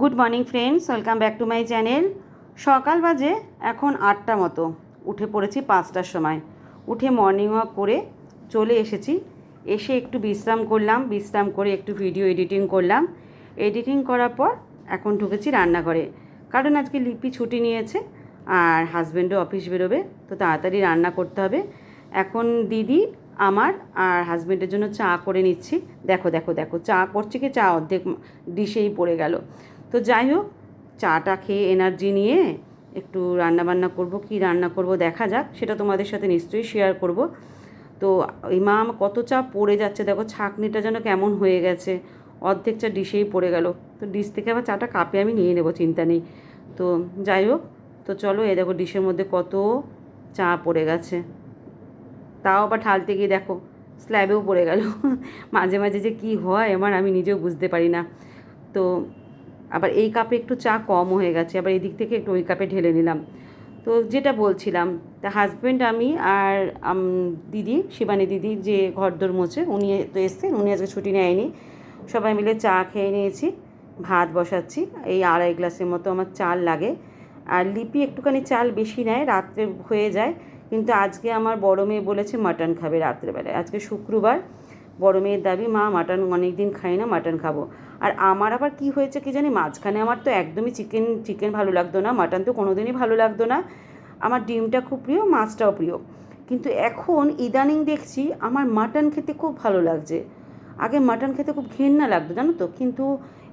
Good morning friends, welcome back to my channel. সকাল বাজে এখন আটটা মতো, উঠে পড়েছি পাঁচটার সময়। উঠে মর্নিং ওয়াক করে চলে এসেছি, এসে একটু বিশ্রাম করলাম, বিশ্রাম করে একটু ভিডিও এডিটিং করলাম। এডিটিং করার পর এখন ঢুকেছি রান্নাঘরে। কারণ আজকে লিপি ছুটি নিয়েছে, আর হাজব্যান্ডও অফিস বেরোবে, তো তাড়াতাড়ি রান্না করতে হবে। এখন দিদি, আমার আর হাজব্যান্ডের জন্য চা করে নিচ্ছি। দেখো দেখো দেখো, চা করছি কি? চা অর্ধেক ডিশেই পড়ে গেল। তো যাই হোক চাটা খেয়ে এনার্জি নিয়ে একটু রান্না বান্না করব, কি রান্না করব দেখা যাক, সেটা তোমাদের সাথে নিশ্চয়ই শেয়ার করব। তো এই মা আমার কত চা পড়ে যাচ্ছে, দেখো ছাকনিটা যেন কেমন হয়ে গেছে, অর্ধেক চা ডিশেই পড়ে গেল। তো ডিশ থেকে আবার চাটা কাপে আমি নিয়ে নেব, চিন্তা নেই। তো যাই হোক তো চলো এ দেখো ডিশের মধ্যে কত চা পড়ে গেছে। তাও আবার ঢালতে গিয়ে দেখো স্ল্যাবেও পড়ে গেল। মাঝে মাঝে যে কি হয় আমার আমি নিজেও বুঝতে পারি না। তো আবার এই কাপে একটু চা কম হয়ে গেছে, আবার এই দিক থেকে একটু ওই কাপে ঢেলে নিলাম। তো যেটা বলছিলাম, তা হাজব্যান্ড আমি আর দিদি, শিবানী দিদি যে ঘরদোর মোছে, উনি তো এসছেন উনি আজকে ছুটি নেয়নি। সবাই মিলে চা খেয়ে নিয়েছি, ভাত বসাচ্ছি, এই আড়াই গ্লাসের মতো আমার চাল লাগে। আর লিপি একটুখানি চাল বেশি নেয়, রাত্রে হয়ে যায়, কিন্তু আজকে আমার বড় মেয়ে বলেছে মাটন খাবে রাত্রেবেলায়। আজকে শুক্রবার বড় মেয়ের দাবি, মা, মাটন অনেক দিন খাই না, মাটন খাব। আর আমার আবার কি হয়েছে কি জানি, মাঝখানে আমার তো একদমই চিকেন চিকেন ভালো লাগতো না, মাটন তো কোনো দিনই ভালো লাগতো না। আমার ডিমটা খুব প্রিয়, মাছটাও প্রিয়। কিন্তু এখন ইদানিং দেখছি আমার মাটন খেতে খুব ভালো লাগছে। আগে মাটন খেতে খুব ঘেন্না লাগতো, জানো তো? কিন্তু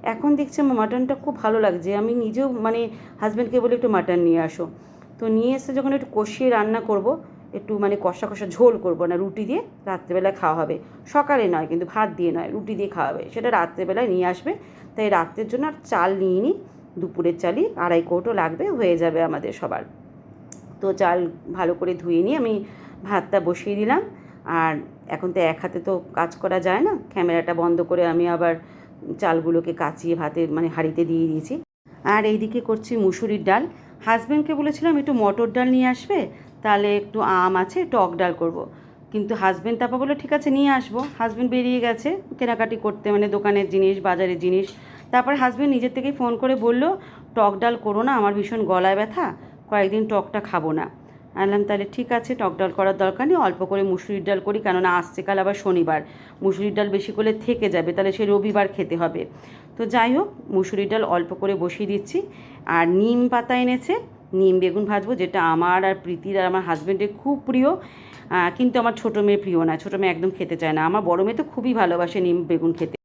এখন দেখছি আমার মাটনটা খুব ভালো লাগছে। আমি নিজেও মানে হাজব্যান্ডকে বলে একটু মাটন নিয়ে আসো। তো নিয়ে এসে যখন একটু কষিয়ে রান্না করব একটু মানে কষা কষা ঝোল করব না, রুটি দিয়ে রাত্রেবেলায় খাওয়া হবে। সকালে নয়, কিন্তু ভাত দিয়ে নয়, রুটি দিয়ে খাওয়া হবে। সেটা রাত্রেবেলায় নিয়ে আসবে। তাই রাত্রের জন্য আর চাল নিয়ে নিই দুপুরের চালই, আড়াই কৌটো লাগবে, হয়ে যাবে আমাদের সবার। তো চাল ভালো করে ধুয়ে নিয়ে আমি ভাতটা বসিয়ে দিলাম। আর এখন তো এক হাতে তো কাজ করা যায় না, ক্যামেরাটা বন্ধ করে আমি আবার চালগুলোকে কাচিয়ে ভাতে মানে হাঁড়িতে দিয়ে দিয়েছি। আর এইদিকে করছি মুসুরির ডাল। হাজব্যান্ডকে বলেছিলাম একটু মটর ডাল নিয়ে আসবে তাহলে একটু আম আছে টক ডাল করব। কিন্তু হাজব্যান্ড তারপর বলল, ঠিক আছে, নিয়ে আসব। হাজব্যান্ড বেরিয়ে গেছে, কেনাকাটি করতে মানে দোকানের জিনিস, বাজারের জিনিস। তারপর হাজব্যান্ড নিজের থেকেই ফোন করে বলল, টক ডাল করো না, আমার ভীষণ গলায় ব্যথা, কয়েকদিন টকটা খাব না। আনলাম তাহলে ঠিক আছে, টক ডাল করার দরকার নেই, অল্প করে মুসুরির ডাল করি, কেননা আসছে কাল আবার শনিবার। মুসুরির ডাল বেশি করলে থেকে যাবে, তাহলে সে রবিবার খেতে হবে। তো যাই হোক, মুসুরির ডাল অল্প করে বসিয়ে দিচ্ছি। আর নিম পাতা এনেছে নিম বেগুন ভাজবো, যেটা আমার আর প্রীতির আর আমার হাজব্যান্ডের খুব প্রিয়। কিন্তু আমার ছোটো মেয়ে প্রিয় না, ছোটো মেয়ে একদম খেতে চায় না। আমার বড়ো মেয়ে তো খুবই ভালোবাসে নিম বেগুন খেতে।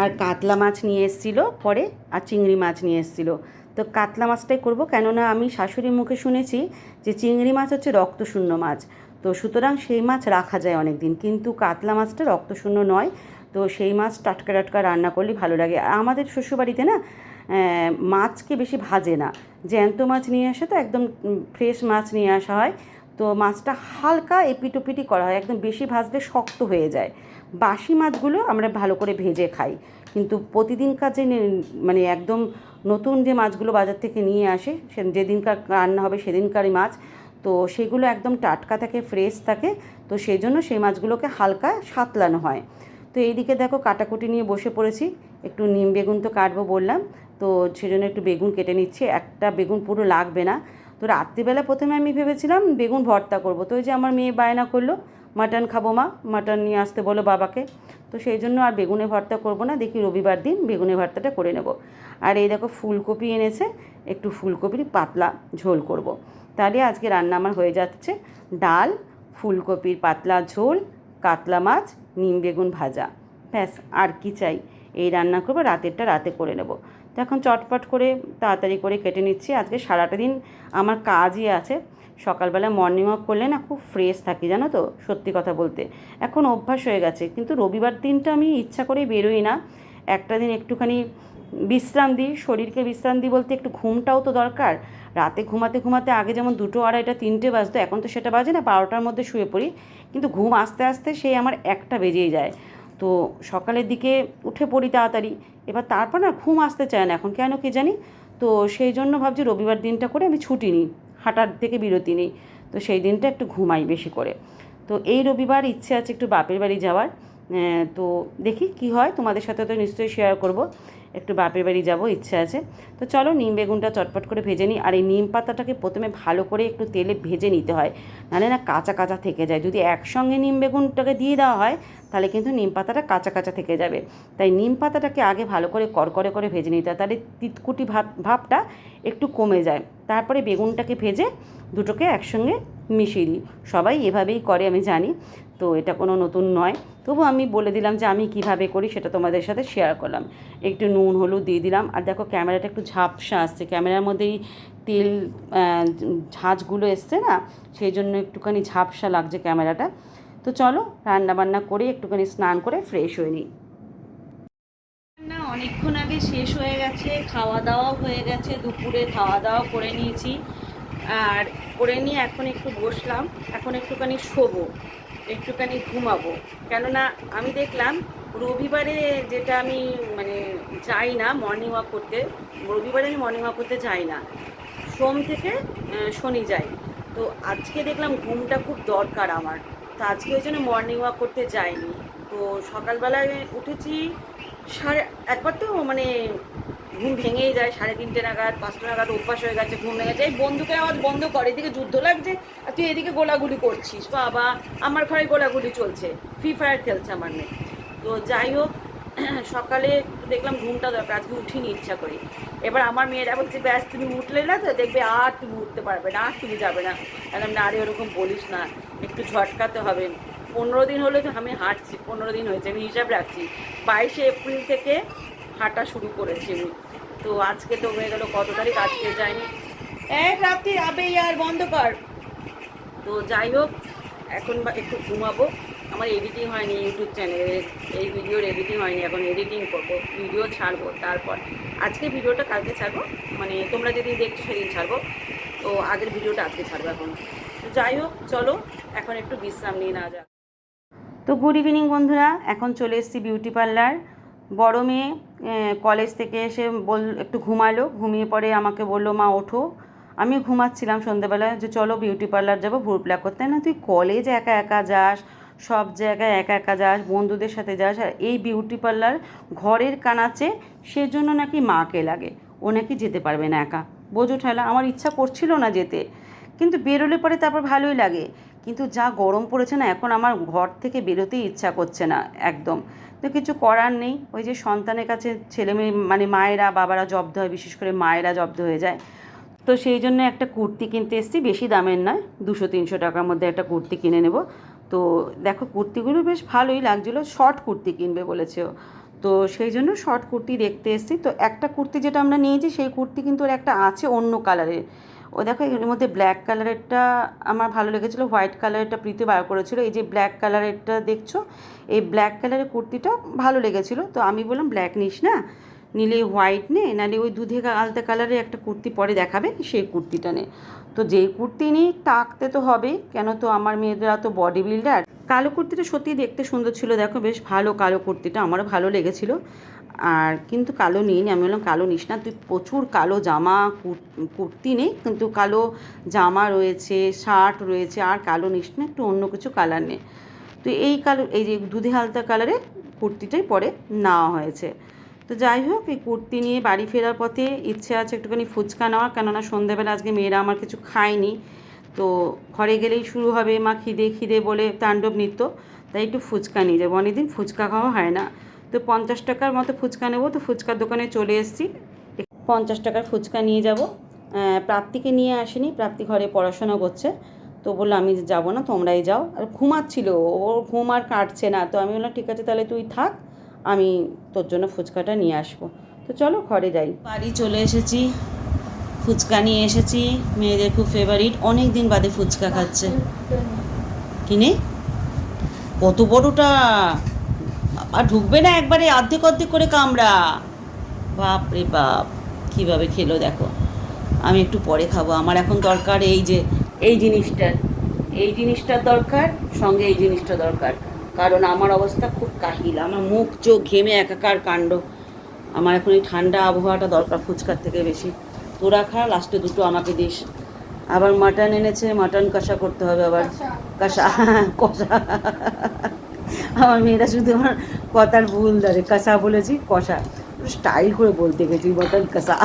আর কাতলা মাছ নিয়ে এসেছিল পরে, আর চিংড়ি মাছ নিয়ে এসেছিল। তো কাতলা মাছটাই করব, কেননা আমি শাশুড়ির মুখে শুনেছি যে চিংড়ি মাছ হচ্ছে রক্তশূন্য মাছ। তো সুতরাং সেই মাছ রাখা যায় অনেক দিন কিন্তু কাতলা মাছটা রক্তশূন্য নয়। তো সেই মাছ টাটকা টাটকা রান্না করলে ভালো লাগে। আর আমাদের শ্বশুরবাড়িতে না মাছকে বেশি ভাজে না। জ্যান্ত মাছ নিয়ে আসে তো একদম ফ্রেশ মাছ নিয়ে আসা হয়। তো মাছটা হালকা এপিটোপিটি করা হয়, একদম বেশি ভাজলে শক্ত হয়ে যায়। বাসি মাছগুলো আমরা ভালো করে ভেজে খাই। কিন্তু প্রতিদিনকার যে মানে একদম নতুন যে মাছগুলো বাজার থেকে নিয়ে আসে, সে, যেদিনকার রান্না হবে সেদিনকারই মাছ। তো সেগুলো একদম টাটকা থাকে, ফ্রেশ থাকে। তো সেই জন্য সেই মাছগুলোকে হালকা সাতলানো হয়। তো এইদিকে দেখো কাটাকুটি নিয়ে বসে পড়েছি। একটু নিম বেগুন তো কাটবো বললাম। তো সেজন্য একটু বেগুন কেটে নিচ্ছি। একটা বেগুন পুরো লাগবে না। তো রাত্রিবেলা প্রথমে আমি ভেবেছিলাম বেগুন ভর্তা করব। তো ওই যে আমার মেয়ে বায়না করল, মাটন খাব মা, মাটন নিয়ে আসতে বলো বাবাকে। তো সেই জন্য আর বেগুনে ভর্তা করব না। দেখি রবিবার দিন বেগুনে ভর্তাটা করে নেব। আর এই দেখো ফুলকপি এনেছে। একটু ফুলকপির পাতলা ঝোল করব। তাহলে আজকে রান্না আমার হয়ে যাচ্ছে। ডাল, ফুলকপির পাতলা ঝোল, কাতলা মাছ নিম, বেগুন ভাজা। ব্যাস, আর কি চাই? এই রান্না করব, রাতেরটা রাতে করে নেব। তো এখন চটপট করে তাড়াতাড়ি করে কেটে নিচ্ছি। আজকে সারাটা দিন আমার কাজই আছে। সকালবেলা মর্নিং ওয়াক করলে না খুব ফ্রেশ থাকি, জানো তো? সত্যি কথা বলতে। এখন অভ্যাস হয়ে গেছে। কিন্তু রবিবার দিনটা আমি ইচ্ছা করে বেরোই না। একটা দিন একটুখানি বিশ্রাম দিই, শরীরকে বিশ্রাম দিই বলতে একটু ঘুমটাও তো দরকার। রাতে ঘুমাতে ঘুমাতে আগে যেমন দুটো আড়াইটা, তিনটে বাজতো, এখন তো সেটা বাজে না, বারোটার মধ্যে শুয়ে পড়ি। কিন্তু ঘুম আস্তে আস্তে সেই আমার একটা বেজেই যায়। তো সকালের দিকে উঠে পড়ি তাড়াতাড়ি। এবার তারপর না ঘুম আসতে চায় না, এখন কেন কে জানি? তো সেই জন্য ভাবছি রবিবার দিনটা করে আমি ছুটি নিই, হাঁটার থেকে বিরতি নিই। তো সেই দিনটা একটু ঘুমাই বেশি করে। তো এই রবিবার ইচ্ছে আছে একটু বাপের বাড়ি যাওয়ার। তো দেখি কি হয়, তোমাদের সাথে তো নিশ্চয়ই শেয়ার করব। একটু বাপের বাড়ি যাব, ইচ্ছে আছে। তো চলো নিম বেগুনটা চটপট করে ভেজে নিই। আর এই নিম পাতাটাকে প্রথমে ভালো করে একটু তেলে ভেজে নিতে হয়। নাহলে না কাঁচা কাঁচা থেকে যায়। যদি একসঙ্গে নিম বেগুনটাকে দিয়ে দেওয়া হয়, তাহলে কিন্তু নিম পাতাটা কাঁচা কাঁচা থেকে যাবে। তাই নিম পাতাটাকে আগে ভালো করে করকরে করে ভেজে নিতে হয়। তাহলে তিতকুটি ভাব, ভাবটা একটু কমে যায়। তারপরে বেগুনটাকে ভেজে দুটোকে একসঙ্গে মিশিয়ে দিই। সবাই এভাবেই করে, আমি জানি। তো এটা কোনো নতুন নয়। তবু আমি বলে দিলাম যে আমি কীভাবে করি সেটা তোমাদের সাথে শেয়ার করলাম। একটু নুন, হলুদ দিয়ে দিলাম। আর দেখো ক্যামেরাটা একটু ঝাপসা আসছে। ক্যামেরার মধ্যেই তেল ঝাঁঝগুলো এসছে না? সেই জন্য একটুখানি ঝাপসা লাগছে ক্যামেরাটা। তো চলো রান্না বান্না করে একটুখানি স্নান করে ফ্রেশ হয়ে নিই। না অনেকক্ষণ আগে শেষ হয়ে গেছে, খাওয়া দাওয়াও হয়ে গেছে, দুপুরে খাওয়া দাওয়া করে নিয়েছি। আর করে নিয়ে এখন একটু বসলাম, এখন একটুখানি শোবো, একটুখানি ঘুমাবো। কেননা আমি দেখলাম রবিবারে যেটা আমি মানে যাই না মর্নিং ওয়াক করতে, রবিবারে আমি মর্নিং ওয়াক করতে যাই না। সোম থেকে শনি যাই। তো আজকে দেখলাম ঘুমটা খুব দরকার আমার। তো আজকে ওই জন্য মর্নিং ওয়াক করতে যাইনি। তো সকালবেলায় উঠেছি সাড়ে, একবার তো মানে ঘুম ভেঙেই যায়, সাড়ে তিনটে নাগাদ, পাঁচটা নাগাদ অভ্যাস হয়ে গেছে, ঘুম ভেঙে যায়। এই বন্দুকের আওয়াজ বন্ধ করে, এদিকে যুদ্ধ লাগছে, আর তুই এদিকে গোলাগুলি করছিস। বাবা, আমার ঘরে গোলাগুলি চলছে, ফ্রি ফায়ার খেলছে আমার মেয়ে। তো যাই হোক, সকালে দেখলাম ঘুমটা দরকার, আজকে উঠিনি ইচ্ছা করি। এবার আমার মেয়েরা বলছে ব্যাস, তুমি উঠলে না তো, দেখবে আর তুমি উঠতে পারবে না, আর তুমি যাবে না। একদম না আরে ওরকম বলিস না, একটু ঝটকাতে হবে। পনেরো দিন হলে তো আমি হাঁটছি, পনেরো দিন হয়েছে, আমি হিসাব রাখছি। বাইশে এপ্রিল থেকে হাঁটা শুরু করেছি। তো আজকে তো হয়ে গেল, কত তারিখ? আজকে যাইনি এক রাত্রি আবে আর বন্ধ কর তো যাই হোক, এখন বা একটু ঘুমাবো। আমার এডিটিং হয়নি ইউটিউব চ্যানেলে এই ভিডিওর এডিটিং হয়নি, এখন এডিটিং করব। ভিডিও ছাড়বো, তারপর। আজকে ভিডিওটা কালকে ছাড়বো। মানে তোমরা যেদিন দেখছ সেদিন ছাড়বো। তো আগের ভিডিওটা আজকে ছাড়বো এখন। তো যাই হোক, চলো, এখন একটু বিশ্রাম নিয়ে না যাক। তো গুড ইভিনিং বন্ধুরা, এখন চলে এসেছি বিউটি পার্লার বড় মেয়ে কলেজ থেকে এসে বল, একটু ঘুমালো, ঘুমিয়ে পরে আমাকে বলল, মা, ওঠো। আমি ঘুমাচ্ছিলাম সন্ধ্যেবেলায় যে, চলো বিউটি পার্লার যাব ভুল প্লাক করতে। না? তুই কলেজ একা একা যাস, সব জায়গায় একা একা যাস, বন্ধুদের সাথে যাস, আর এই বিউটি পার্লার ঘরের কানাচে সেজন্য নাকি মাকে লাগে। ও নাকি যেতে পারবে না একা। বোঝো ঠেলা, আমার ইচ্ছা করছিল না যেতে, কিন্তু বেরোলে পরে তারপর ভালোই লাগে। কিন্তু যা গরম পড়েছে না, এখন আমার ঘর থেকে বেরোতেই ইচ্ছা করছে না, একদম। তো কিছু করার নেই, ওই যে সন্তানের কাছে ছেলে মেয়ে মানে মায়েরা, বাবারা জব্দ হয়, বিশেষ করে মায়েরা জব্দ হয়ে যায়। তো সেই জন্য একটা কুর্তি কিনতে এসেছি, বেশি দামের নয়, দুশো, তিনশো টাকার মধ্যে একটা কুর্তি কিনে নেব। তো দেখো কুর্তিগুলো বেশ ভালোই লাগছিল, শর্ট কুর্তি কিনবে বলেছে তো সেই জন্য শর্ট কুর্তি দেখতে এসেছি। তো একটা কুর্তি যেটা আমরা নিয়েছি, সেই কুর্তি কিন্তু ওর একটা আছে অন্য কালারের। ও দেখো, এর মধ্যে ব্ল্যাক কালারেরটা আমার ভালো লেগেছিলো হোয়াইট কালারেরটা প্রীতি বার করেছিল। এই যে ব্ল্যাক কালারেরটা দেখছ, এই ব্ল্যাক কালারের কুর্তিটা ভালো লেগেছিলো। তো আমি বললাম ব্ল্যাক নিস না, নিলে হোয়াইট নে নাহলে ওই দুধে আলতা কালারের একটা কুর্তি পরে দেখাবে, সেই কুর্তিটা নে। তো যেই কুর্তি নিই টাকতে তো হবেই কেন তো আমার মেয়েদেরা তো বডি বিল্ডার কালো কুর্তিটা সত্যি দেখতে সুন্দর ছিল, দেখো বেশ ভালো কালো কুর্তিটা, আমারও ভালো লেগেছিল। আর কিন্তু কালো নিইনি আমি বললাম কালো নিস না, তুই প্রচুর কালো জামা কুর্তি নেই কিন্তু কালো জামা রয়েছে, শার্ট রয়েছে, আর কালো নিস না, একটু অন্য কিছু কালার নে। তো এই কালো, এই যে দুধে হালতা কালারের কুর্তিটাই পরে নেওয়া হয়েছে। তো যাই হোক, এই কুর্তি নিয়ে বাড়ি ফেরার পথে ইচ্ছে আছে একটুখানি ফুচকা নেওয়ার, কেননা সন্ধ্যাবেলা আজকে মেয়েরা আমার কিছু খায়নি। তো ঘরে গেলেই শুরু হবে, মা খিদে খিদে বলে তাণ্ডব নৃত্য, তাই একটু ফুচকা নিয়ে যাব। অনেকদিন ফুচকা খাওয়া হয় না। তো পঞ্চাশ টাকার মতো ফুচকা নেব, তো ফুচকার দোকানে চলে এসেছি। পঞ্চাশ টাকার ফুচকা নিয়ে যাব। প্রাপ্তিকে নিয়ে আসিনি, প্রাপ্তি ঘরে পড়াশোনা করছে। তো বলল, আমি যাব না, তোমরাই যাও। আর ঘুমাচ্ছিল ওর ঘুম আর কাটছে না। তো আমি বললাম, ঠিক আছে, তাহলে তুই থাক, আমি তোর জন্য ফুচকাটা নিয়ে আসব। তো চলো ঘরে যাই। বাড়ি চলে এসেছি, ফুচকা নিয়ে এসেছি। মেয়েদের খুব ফেভারিট অনেক দিন বাদে ফুচকা খাচ্ছে। কিনে কত বড়টা? আর ঢুকবে না একবারে অর্ধেক অর্ধেক করে কামড়া। বাপ রে বাপ কীভাবে খেলো দেখো। আমি একটু পরে খাব আমার এখন দরকার এই যে এই জিনিসটার এই জিনিসটার দরকার সঙ্গে এই জিনিসটা দরকার। কারণ আমার অবস্থা খুব কাহিল আমার মুখ চোখ ঘেমে একাকার কাণ্ড। আমার এখন এই ঠান্ডা আবহাওয়াটা দরকার ফুচকার থেকে বেশি। তোরা খা লাস্টে দুটো আমাকে দিস। আবার মাটন এনেছে মাটন কষা করতে হবে আবার। কষা কষা। আমার মেয়েরা শুধু আমার কথার ভুল ধরে, কষা বলেছি, কষা। স্টাইল করে বলতে গেছি বটন কষা।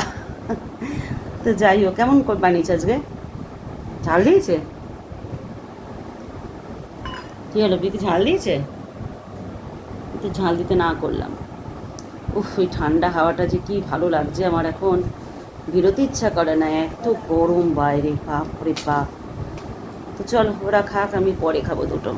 তো যাই হোক, কেমন বানিয়েছে আজকে? ঝাল দিয়েছে? কী হলো, বিকি ঝাল দিয়েছে? তো ঝাল দিতে না করলাম। উফ ওই ঠান্ডা হাওয়াটা যে কি ভালো লাগছে আমার এখন। বেরোতে ইচ্ছা করে না, এত গরম বাইরে বাপ রে বাপ। তো চলো, ওরা খাক, আমি পরে খাব দুটো।